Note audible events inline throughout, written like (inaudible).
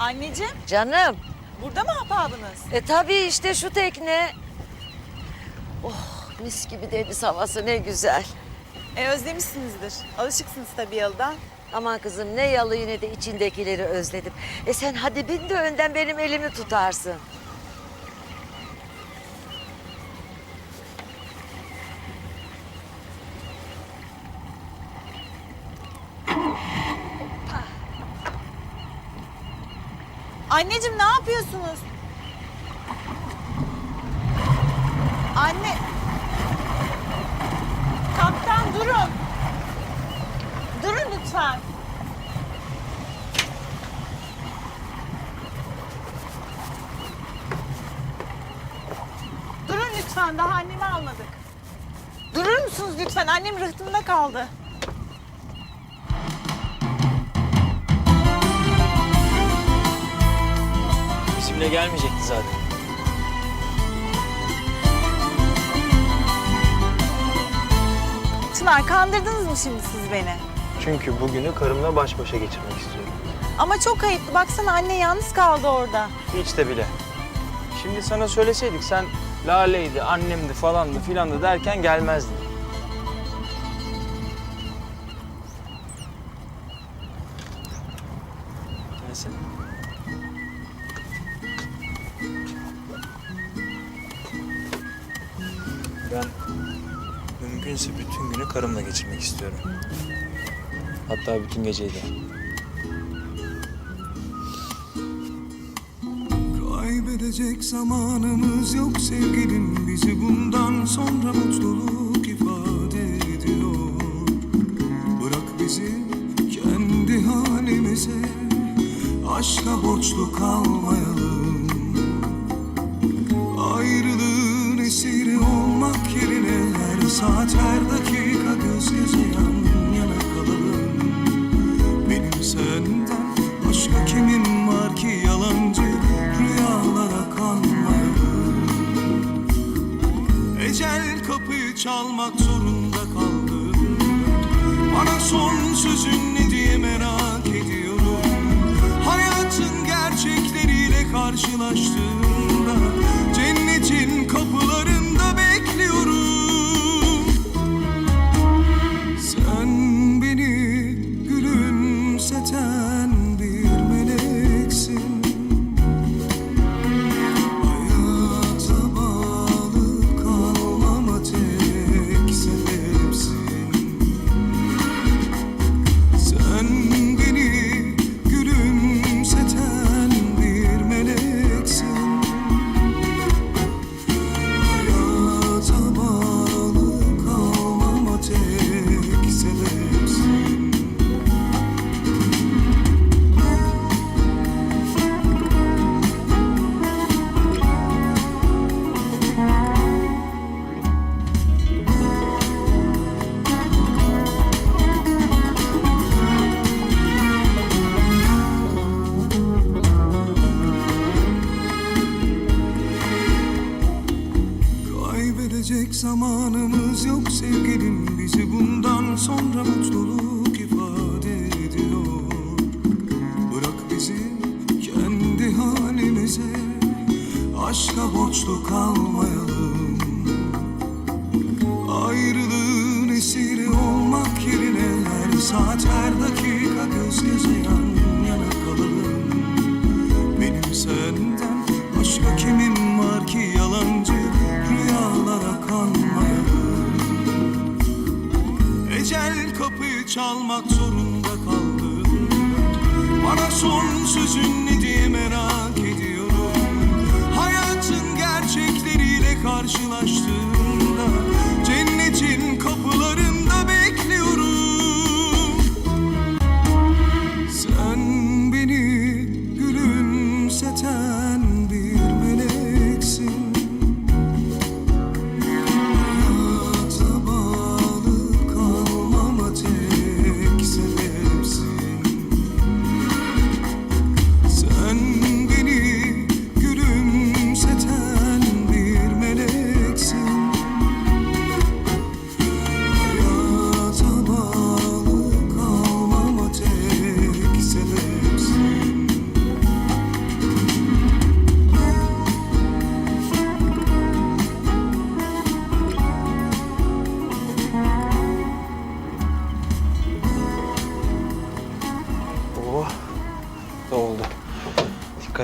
Anneciğim, Canım. burada mı ahbabınız? E tabii işte şu tekne. Oh mis gibi deniz havası ne güzel. E özlemişsinizdir. Alışıksınız tabii yıldan. Aman kızım ne yalı yine de içindekileri özledim. E sen hadi bin de önden benim elimi tutarsın. Anneciğim ne yapıyorsunuz? Anne. Kaptan durun. Durun lütfen. Durun lütfen daha annemi almadık. Durur musunuz lütfen? Annem rıhtımda kaldı. Bizimle gelmeyecekti zaten. Çınar kandırdınız mı şimdi siz beni? Çünkü bugünü karımla baş başa geçirmek istiyorum. Ama çok ayıptı. Baksana anne yalnız kaldı orada. Hiç de bile. Şimdi sana söyleseydik sen Lale'ydi, annemdi falandı filandı derken gelmezdin. Karımla geçirmek istiyorum. Hatta bütün geceyi de. Kaybedecek zamanımız yok sevgilim Bizi bundan sonra mutluluk ifade ediyor Bırak bizi kendi halimize Aşka borçlu kalmayalım Ayrılığın esiri olmak yerine Her saat her son sözün zamanımız yok sevgilim. Bizi bundan sonra mutluluk ifade ediyor. Bırak bizi kendi halimize Aşka borçlu kalmayalım. Ayrılığın esiri olmak yerine Her saat her Ecel kapıyı çalmak zorunda kaldım. Bana son sözün ne diye merak ediyorum. Hayatın gerçekleriyle karşılaştığımda Cennetin kapılarında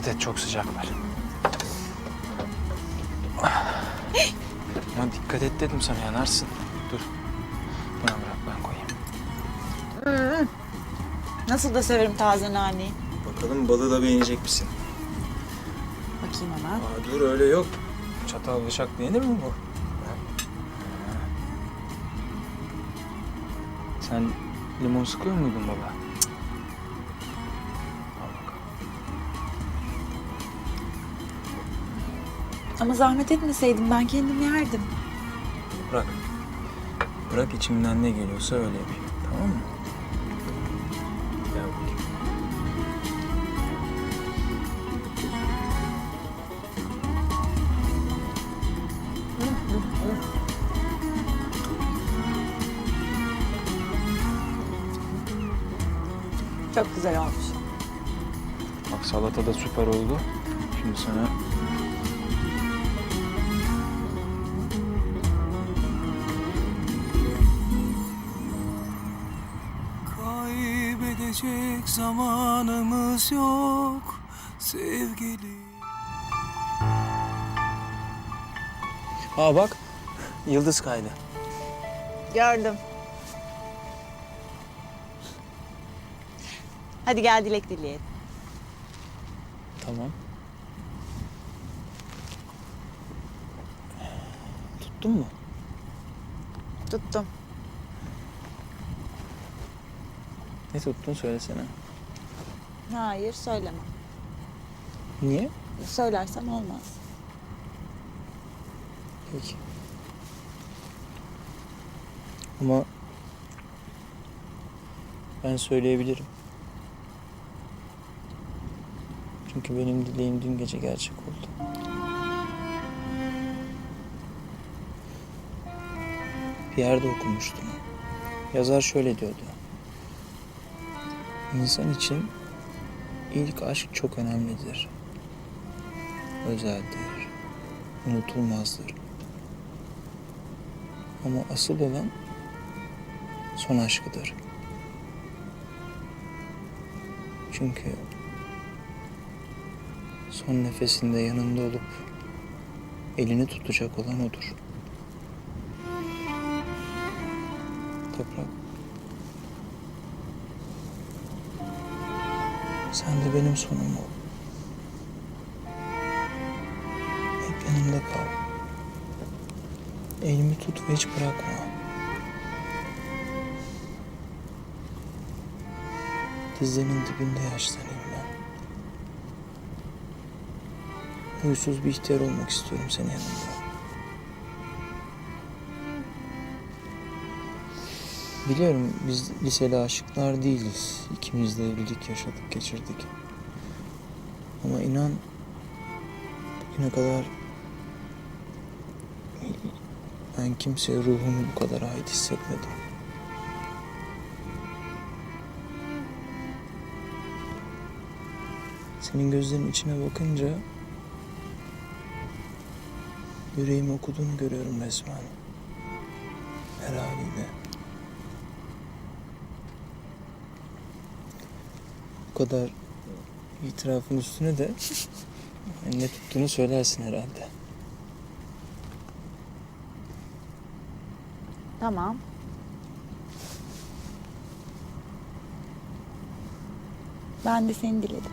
et çok sıcaklar. Ya dikkat et dedim sana yanarsın. Dur. Bana bırak ben koyayım. Nasıl da severim taze naneyi. Bakalım balığı da beğenecek misin? Bakayım hemen. Aa, dur öyle yok. Çatal bıçak yenir mi bu? Sen limon sıkıyor muydun baba? Ama zahmet etmeseydim ben kendim yerdim. Bırak. Bırak içimden ne geliyorsa öyle yapayım. Tamam mı? Gel bakayım. Çok güzel olmuş. Bak salata da süper oldu. Şimdi sana Kaybedecek zamanımız yok sevgili Aa bak. Yıldız kaydı. Gördüm. Hadi gel dilek dileyelim. Tamam. Tuttun mu? Tuttum. Ne tuttun söylesene. Hayır söylemem. Niye? Söylersem olmaz. Peki. Ama ben söyleyebilirim. Çünkü benim dileğim dün gece gerçek oldu. Bir yerde okumuştum. Yazar şöyle diyordu. İnsan için ilk aşk çok önemlidir. Özeldir. Unutulmazdır. Ama asıl olan son aşkıdır. Çünkü son nefesinde yanında olup elini tutacak olan odur. Toprak. Sen de benim sonum ol. Hep yanımda kal. Elimi tut ve hiç bırakma. Dizlerinin dibinde yaşlanayım ben. Huysuz bir ihtiyar olmak istiyorum senin yanında. Biliyorum biz liseli aşıklar değiliz. İkimiz de evlilik yaşadık, geçirdik. Ama inan bugüne kadar ben kimseye ruhumu bu kadar ait hissetmedim. Senin gözlerinin içine bakınca yüreğimi okuduğunu görüyorum resmen. Her haliyle. Kadar itirafın üstüne de (laughs) ne tuttuğunu söylersin herhalde. Tamam. Ben de seni diledim.